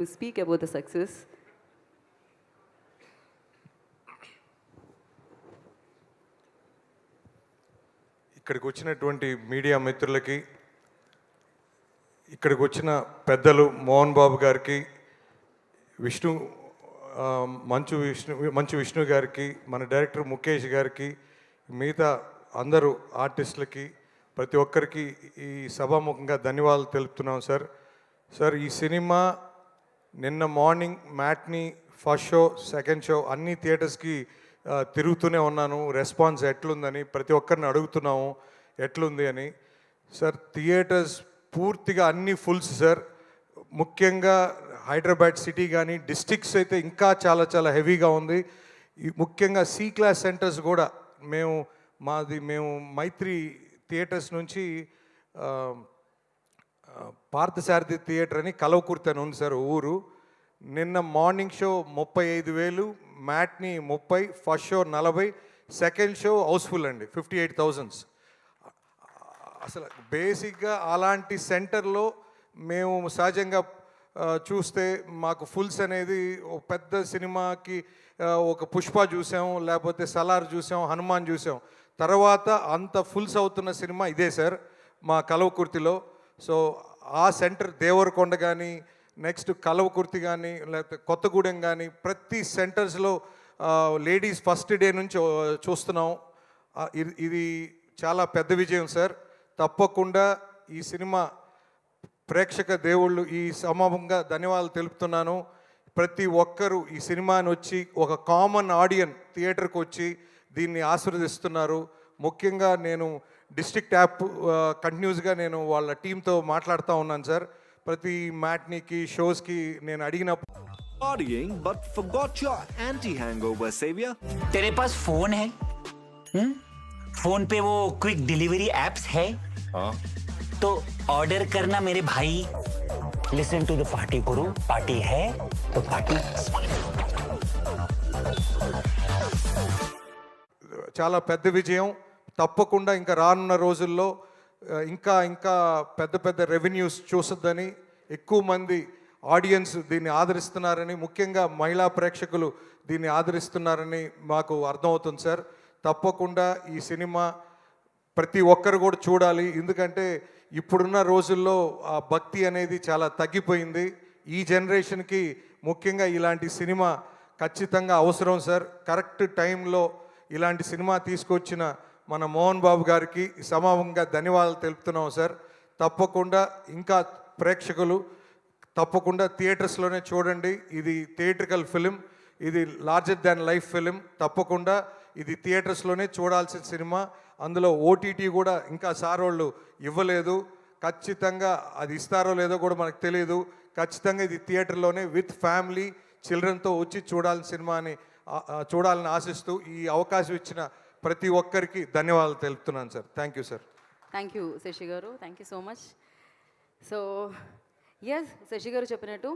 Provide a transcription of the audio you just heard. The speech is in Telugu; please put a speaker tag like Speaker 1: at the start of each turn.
Speaker 1: to speak about the success.
Speaker 2: ఇక్కడికి వచ్చినటువంటి మీడియా మిత్రులకి ఇక్కడికి వచ్చిన పెద్దలు మోహన్ బాబు గారికి విష్ణు మంచు విష్ణు మంచు విష్ణు గారికి మన డైరెక్టర్ ముఖేష్ గారికి మిగతా అందరూ ఆర్టిస్టులకి ప్రతి ఒక్కరికి ఈ సభాముఖంగా ధన్యవాదాలు తెలుపుతున్నాం సార్ సార్ ఈ సినిమా నిన్న morning matinee first show second show అన్ని థియేటర్స్కి తిరుగుతూనే ఉన్నాను. రెస్పాన్స్ ఎట్లుందని ప్రతి ఒక్కరిని అడుగుతున్నాము ఎట్లుంది అని. సార్ థియేటర్స్ పూర్తిగా అన్ని ఫుల్స్ సార్. ముఖ్యంగా హైదరాబాద్ సిటీ కానీ డిస్టిక్స్ అయితే ఇంకా చాలా చాలా హెవీగా ఉంది. ఈ ముఖ్యంగా సి క్లాస్ సెంటర్స్ కూడా మేము మాది మేము మైత్రి థియేటర్స్ నుంచి పార్థసారథి థియేటర్ అని కలవకుర్తి అని ఉంది సార్ ఊరు. నిన్న మార్నింగ్ షో ముప్పై ఐదు వేలు మ్యాట్ని ముప్పై ఫస్ట్ షో నలభై సెకండ్ షో హౌస్ఫుల్ అండి ఫిఫ్టీ ఎయిట్ థౌజండ్స్ అసలు బేసిక్గా అలాంటి సెంటర్లో మేము సహజంగా చూస్తే మాకు ఫుల్స్ అనేది ఒక పెద్ద సినిమాకి ఒక పుష్ప చూసాం లేకపోతే సలార్ చూసాం హనుమాన్ చూసాం. తర్వాత అంత ఫుల్స్ అవుతున్న సినిమా ఇదే సార్ మా కలవకుర్తిలో. సో ఆ సెంటర్ దేవరకొండ కానీ నెక్స్ట్ కలవకుర్తి కానీ లేకపోతే కొత్తగూడెం కానీ ప్రతి సెంటర్స్లో లేడీస్ ఫస్ట్ డే నుంచి చూస్తున్నాం. ఇది- ఇది చాలా పెద్ద విజయం సార్. తప్పకుండా ఈ సినిమా ప్రేక్షక దేవుళ్ళు ఈ సమూహంగా ధన్యవాదాలు తెలుపుతున్నాను. ప్రతి ఒక్కరూ ఈ సినిమాని వచ్చి ఒక కామన్ ఆడియన్ థియేటర్కి వచ్చి దీన్ని ఆశీర్వదిస్తున్నారు. ముఖ్యంగా నేను డిస్ట్రిక్ట్ యాప్ కంటిన్యూస్గా నేను వాళ్ళ టీంతో మాట్లాడుతూ ఉన్నాను సార్ ప్రతి మ్యాట్నీకి షోస్కి నేను అడిగినప్పుడు
Speaker 3: Partying but forgot your anti-hangover savior?
Speaker 4: तेरे पास फोन है हुँ? फोन पे वो क्विक डिलीवरी एप्स है तो ऑर्डर करना मेरे भाई listen to the party Guru party है तो पार्टी
Speaker 2: చాలా పెద్ద విజయం తప్పకుండా ఇంకా రానున్న రోజుల్లో ఇంకా ఇంకా పెద్ద పెద్ద రెవెన్యూస్ చూసొద్దని ఎక్కువ మంది ఆడియన్స్ దీన్ని ఆదరిస్తున్నారని ముఖ్యంగా మహిళా ప్రేక్షకులు దీన్ని ఆదరిస్తున్నారని మాకు అర్థమవుతుంది సార్. తప్పకుండా ఈ సినిమా ప్రతి ఒక్కరు కూడా చూడాలి. ఎందుకంటే ఇప్పుడున్న రోజుల్లో ఆ భక్తి అనేది చాలా తగ్గిపోయింది. ఈ జనరేషన్కి ముఖ్యంగా ఇలాంటి సినిమా ఖచ్చితంగా అవసరం సార్. కరెక్ట్ టైంలో ఇలాంటి సినిమా తీసుకొచ్చిన మన మోహన్ బాబు గారికి సమావంగా ధన్యవాదాలు తెలుపుతున్నాం సార్. తప్పకుండా ఇంకా ప్రేక్షకులు తప్పకుండా థియేటర్స్లోనే చూడండి. ఇది థియేట్రికల్ ఫిలిం ఇది లార్జర్ దాన్ లైఫ్ ఫిలిం. తప్పకుండా ఇది థియేటర్స్లోనే చూడాల్సిన సినిమా. అందులో ఓటీటీ కూడా ఇంకా సార్ వాళ్ళు ఇవ్వలేదు. ఖచ్చితంగా అది ఇస్తారో లేదో కూడా మనకు తెలియదు ఖచ్చితంగా ఇది థియేటర్లోనే విత్ ఫ్యామిలీ చిల్డ్రన్తో వచ్చి చూడాల్సిన సినిమాని చూడాలని ఆశిస్తూ ఈ అవకాశం ఇచ్చిన ప్రతి ఒక్కరికి ధన్యవాదాలు తెలుపుతున్నాను sir. Thank you sir
Speaker 1: thank you Sasi గారు. Thank you so much so yes Sasi గారు చెప్పినట్టు